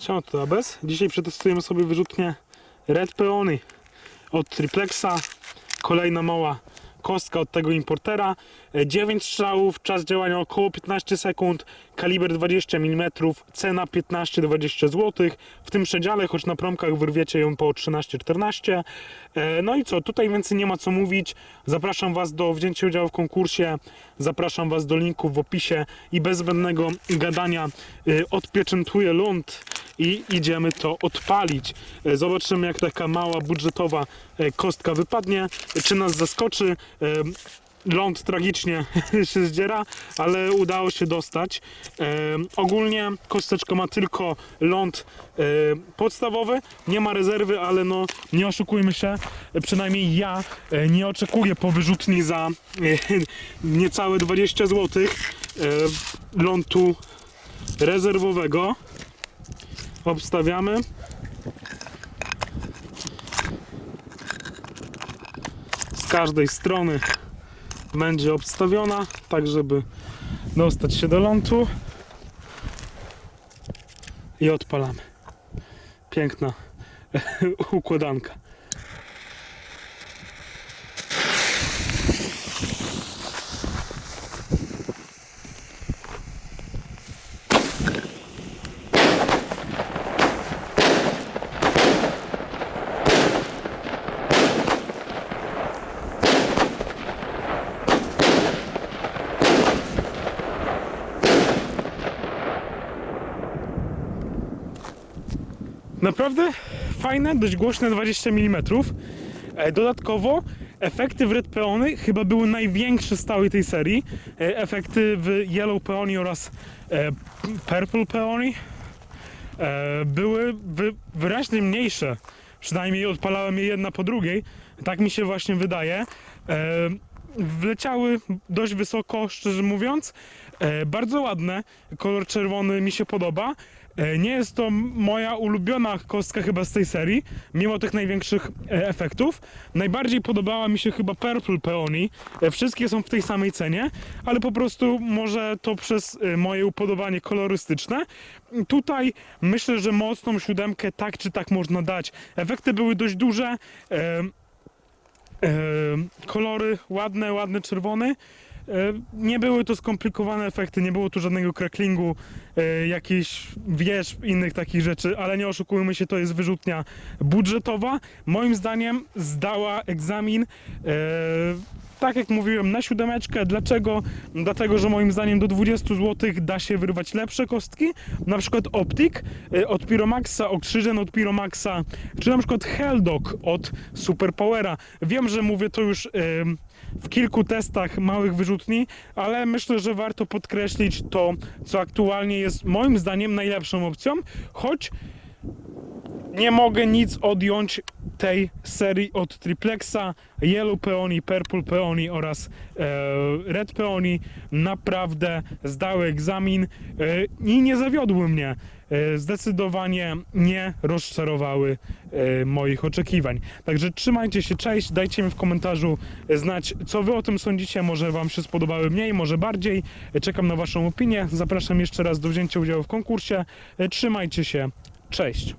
Siema, to Abes. Dzisiaj przetestujemy sobie wyrzutnię Red Peony od Triplexa. Kolejna mała kostka od tego importera. 9 strzałów, czas działania około 15 sekund, kaliber 20 mm, cena 15-20 zł. W tym przedziale, choć na promkach wyrwiecie ją po 13-14. E, No i co, tutaj więcej nie ma co mówić. Zapraszam Was do wzięcia udziału w konkursie, zapraszam Was do linków w opisie i bez zbędnego gadania y, odpieczętuję ląd i idziemy to odpalić. E, Zobaczymy jak taka mała budżetowa e, kostka wypadnie, czy nas zaskoczy. E, Ląd tragicznie się zdziera, ale udało się dostać. Ogólnie kosteczka ma tylko ląd podstawowy, nie ma rezerwy, ale no nie oszukujmy się, przynajmniej ja nie oczekuję po wyrzutni za niecałe 20 zł lądu rezerwowego. Obstawiamy. Z każdej strony będzie obstawiona, tak żeby dostać się do lądu. I odpalamy. Piękna układanka. Naprawdę fajne, dość głośne 20 mm. E, Dodatkowo efekty w Red Peony chyba były największe z całej tej serii. E, Efekty w Yellow Peony oraz e, Purple Peony były wy, wyraźnie mniejsze. Przynajmniej odpalałem je jedna po drugiej. Tak mi się właśnie wydaje. Wleciały dość wysoko, szczerze mówiąc. Bardzo ładne. Kolor czerwony mi się podoba. E, Nie jest to moja ulubiona kostka chyba z tej serii, mimo tych największych e, efektów. Najbardziej podobała mi się chyba Purple Peony. E, Wszystkie są w tej samej cenie, ale po prostu może to przez moje upodobanie kolorystyczne. Tutaj myślę, że mocną siódemkę tak czy tak można dać. Efekty były dość duże. Kolory ładne, ładny czerwony. E, Nie były to skomplikowane efekty, nie było tu żadnego cracklingu, e, jakichś wież, innych takich rzeczy, ale nie oszukujmy się, to jest wyrzutnia budżetowa. Moim zdaniem zdała egzamin. Tak jak mówiłem, na siódemeczkę. Dlaczego? Dlatego, że moim zdaniem do 20 zł da się wyrwać lepsze kostki. Na przykład Optic e, od Pyromaxa, Oxygen od Pyromaxa, czy na przykład Helldog od Superpowera. Wiem, że mówię to już e, w kilku testach małych wyrzutni, ale myślę, że warto podkreślić to, co aktualnie jest moim zdaniem najlepszą opcją, choć nie mogę nic odjąć tej serii od Triplexa, Yellow Peony, Purple Peony oraz e, Red Peony. Naprawdę zdały egzamin e, i nie zawiodły mnie. E, zdecydowanie nie rozczarowały moich oczekiwań. Także trzymajcie się, cześć, dajcie mi w komentarzu znać, co wy o tym sądzicie. Może wam się spodobały mniej, może bardziej. Czekam na waszą opinię. Zapraszam jeszcze raz do wzięcia udziału w konkursie. Trzymajcie się, cześć.